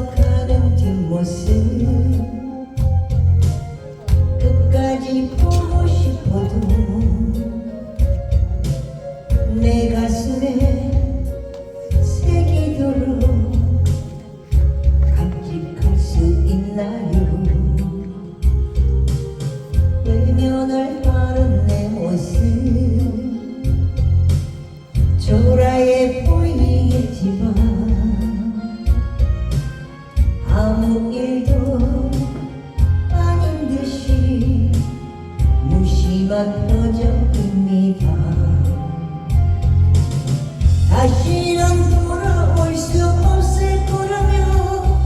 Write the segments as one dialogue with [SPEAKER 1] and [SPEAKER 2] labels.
[SPEAKER 1] 可能听我心。 무심한 표정입니다. 다시는 돌아올 수 없을 거라며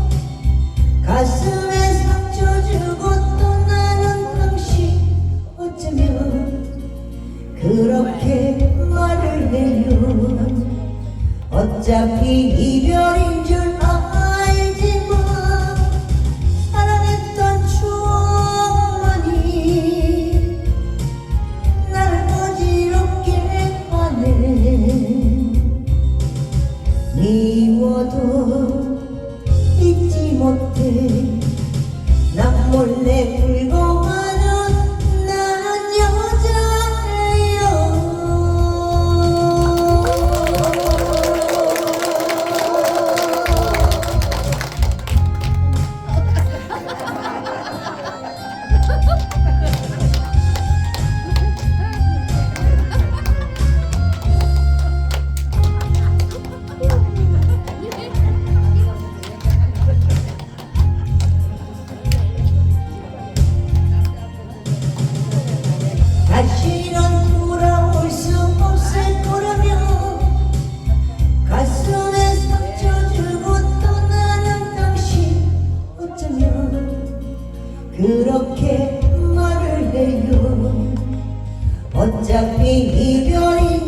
[SPEAKER 1] 가슴에 상처 주고 떠나는 당신 어쩌면 그렇게 말을 해요 어차피 이별인 미워도 잊지 못해. 난 몰래 울고 다시는 돌아올 수 없을 거라며 가슴에 상처 주고 떠나는 당신 어쩌면 그렇게 말을 해요? 어차피 이별인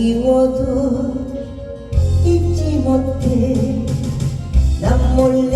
[SPEAKER 1] 그리워도 잊지 못해. 난 몰라.